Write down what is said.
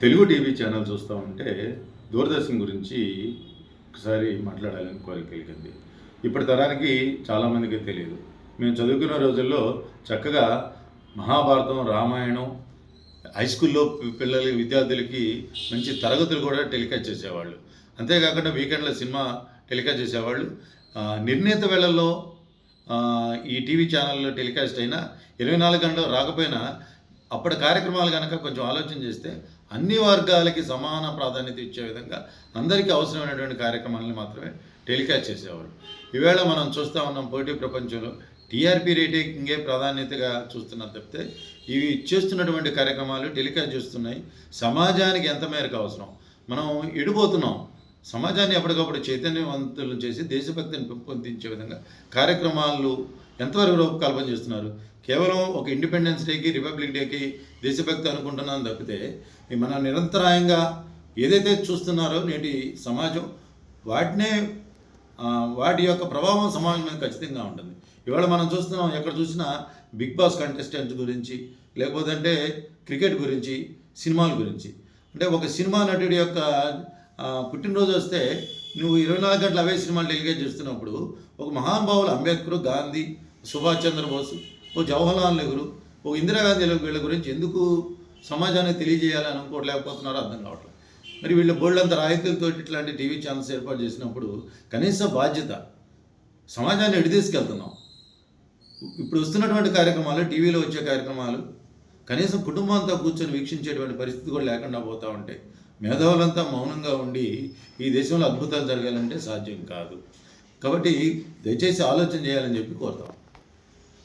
Telugu TV channel చూస్తూ ఉంటే దూరదర్శన్ గురించి ఒకసారి మాట్లాడాలని కోరిక కలిగింది. ఇప్పటి తరానికి చాలామందికి తెలియదు. మేము చదువుకున్న రోజుల్లో చక్కగా మహాభారతం రామాయణం హై స్కూల్లో పిల్లలకి విద్యార్థులకి మంచి తరగతులు కూడా టెలికాస్ట్ చేసేవాళ్ళు. అంతేకాకుండా వీకెండ్లో సినిమా టెలికాస్ట్ చేసేవాళ్ళు. నిర్ణీత వేళల్లో ఈ టీవీ ఛానల్లో టెలికాస్ట్ అయినా ఇరవై నాలుగు గంటలు రాకపోయినా అప్పటి కార్యక్రమాలు కనుక కొంచెం ఆలోచన చేస్తే అన్ని వర్గాలకి సమాన ప్రాధాన్యత ఇచ్చే విధంగా అందరికీ అవసరమైనటువంటి కార్యక్రమాలను మాత్రమే టెలికాస్ట్ చేసేవారు. ఈవేళ మనం చూస్తూ ఉన్నాం పోటీ ప్రపంచంలో టీఆర్పీ రేటింగే ప్రాధాన్యతగా చూస్తున్నారు తప్పితే ఇవి చేస్తున్నటువంటి కార్యక్రమాలు టెలికాస్ట్ చేస్తున్నాయి. సమాజానికి ఎంత మేరకు అవసరం? మనం ఎడిపోతున్నాం సమాజాన్ని ఎప్పటికప్పుడు చైతన్యవంతులను చేసి దేశభక్తిని పెంపొందించే విధంగా కార్యక్రమాలు ఎంతవరకు రూపకల్పన చేస్తున్నారు? కేవలం ఒక ఇండిపెండెన్స్ డేకి రిపబ్లిక్ డేకి దేశభక్తి అనుకుంటున్నాను తప్పితే మన నిరంతరాయంగా ఏదైతే చూస్తున్నారో నేటి సమాజం వాటినే వాటి యొక్క ప్రభావం సమాజం మీద ఖచ్చితంగా ఉంటుంది. ఇవాళ మనం చూస్తున్నాం ఎక్కడ చూసినా బిగ్ బాస్ కంటెస్టెంట్స్ గురించి లేకపోతే అంటే క్రికెట్ గురించి సినిమాల గురించి. అంటే ఒక సినిమా నటుడి యొక్క పుట్టినరోజు వస్తే నువ్వు ఇరవై నాలుగు గంటలు అవే సినిమాలు డెలిగేట్ చేస్తున్నప్పుడు ఒక మహానుభావులు అంబేద్కర్ గాంధీ సుభాష్ చంద్రబోస్ ఓ జవహర్లాల్ నెహ్రూ ఓ ఇందిరాగాంధీ వీళ్ళ గురించి ఎందుకు సమాజానికి తెలియజేయాలని అనుకోవట్లేకపోతున్నారో అర్థం కావట్లేదు. మరి వీళ్ళు బోల్డంత రాయితీలతో ఇట్లాంటి టీవీ ఛానల్స్ ఏర్పాటు చేసినప్పుడు కనీస బాధ్యత సమాజాన్ని ఎడితీసుకెళ్తున్నాం. ఇప్పుడు వస్తున్నటువంటి కార్యక్రమాలు టీవీలో వచ్చే కార్యక్రమాలు కనీసం కుటుంబంతో కూర్చొని వీక్షించేటువంటి పరిస్థితి కూడా లేకుండా పోతూ ఉంటే మేధావులంతా మౌనంగా ఉండి ఈ దేశంలో అద్భుతాలు జరగాలంటే సాధ్యం కాదు. కాబట్టి దయచేసి ఆలోచన చేయాలని చెప్పి కోరుతాం.